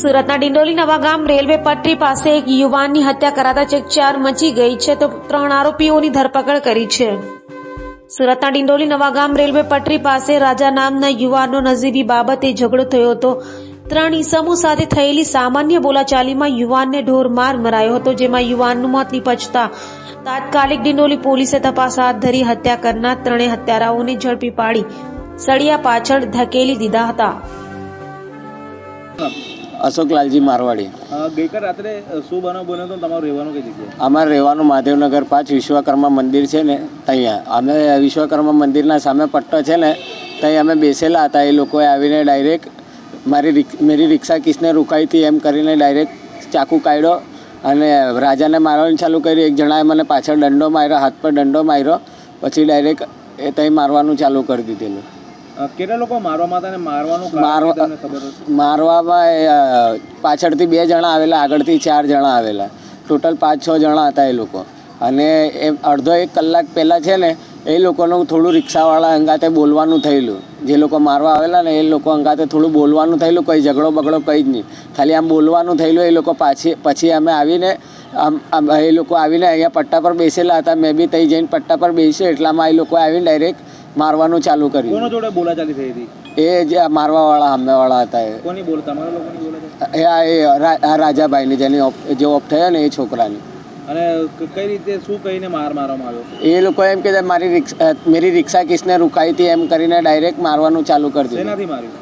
સુરતના ડિંડોલી નવાગામ રેલવે પટરી પાસે એક યુવાનની હત્યા કરાતા ચકચાર મચી ગઈ છે તો ત્રણ આરોપીઓની ધરપકડ કરી છે. સુરતના ડિંડોલી નવાગામ રેલવે પટરી પાસે રાજા નામના યુવાનનો નજીવી બાબતે ઝઘડો થયો હતો. ત્રણ ઈસમો સાથે થયેલી સામાન્ય બોલાચાલીમાં યુવાનને ઢોરમાર મરાયો હતો, જેમાં યુવાનનું મોત નીપજતા તાત્કાલિક ડિંડોલી પોલીસે તપાસ હાથ ધરી હત્યા કરનાર ત્રણેય હત્યારાઓને ઝડપી પાડી સળિયા પાછળ ધકેલી દીધા હતા. અશોક લાલજી મારવાડી ગઈકાલ રાત્રે શું બનાવ બન્યો તમારું રહેવાનું કઈ જગ્યાએ? અમારે રહેવાનું મહાદેવનગર પાંચ વિશ્વકર્મા મંદિર છે ને ત્યાં અમે વિશ્વકર્મા મંદિરના સામે પટ્ટો છે ને ત્યાં અમે બેસેલા હતા. એ લોકોએ આવીને ડાયરેક્ટ મારી મારી રિક્ષા કિસને રોકાઈ હતી એમ કરીને ડાયરેક્ટ ચાકુ કાઢ્યો અને રાજાને મારવાનું ચાલુ કર્યું. એક જણાએ મને પાછળ દંડો માર્યો હાથ પર દંડો માર્યો. પછી ડાયરેક્ટ એ ત્યાં મારવાનું ચાલુ કરી દીધેલું. કેટલા લોકો મારવામાં હતા અને મારવાનું મારવા- મારવામાં પાછળથી બે જણા આવેલા આગળથી ચાર જણા આવેલા. ટોટલ પાંચ છ જણા હતા એ લોકો. અને એ અડધો એક કલાક પહેલાં છે ને એ લોકોનું થોડું રિક્ષાવાળા અંગાતે બોલવાનું થયેલું. જે લોકો મારવા આવેલા ને એ લોકો અંગાતે થોડું બોલવાનું થયેલું કંઈ ઝઘડો બગડો કંઈ જ નહીં. ખાલી આમ બોલવાનું થયેલું એ લોકો પાછી પછી અમે આવીને આમ આમ એ લોકો આવીને અહીંયા પટ્ટા પર બેસેલા હતા. મેં બી ત્યાં જઈને પટ્ટા પર બેસ્યો એટલામાં એ લોકો આવીને ડાયરેક્ટ મારવાનું ચાલુ કર્યું. કોનો જોડે બોલાચાલી થઈ હતી? એ જે મારવાવાળા સામેવાળા હતા એ. કોની બોલ તમારા લોકોની બોલાચાલી એ આ એ રાજાભાઈની જેની જે ઓફ થયો ને એ છોકરાની. અને કઈ રીતે શું કહીને માર મારવામાં આવ્યો? એ લોકો એમ કે મારી રિક્ષા મેરી રિક્ષા કિસને રુકાઈ હતી? એમ કરીને ડાયરેક્ટ મારવાનું ચાલુ કરી દીધું. એનાથી માર્યું?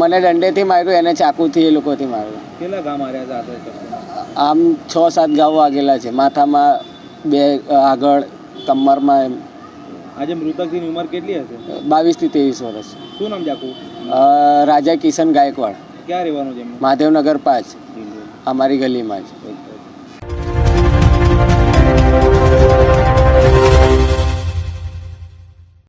મને દંડેથી માર્યું એને ચાકુથી એ લોકોથી માર્યું. કેટલા ગામ માર્યા હતા આમ છ સાત ગાઉ વાગેલા છે. માથામાં બે આગળ કમરમાં એમ. આજે મૃતકની ઉંમર કેટલી હશે? બાવીસથી ત્રેવીસ વર્ષ. શું નામ જાકુ? રાજા કિશન ગાયકવાડ. ક્યાં રહેવાનું છે માધવનગર મહાદેવનગર પાંચ. અમારી ગલીમાં જ.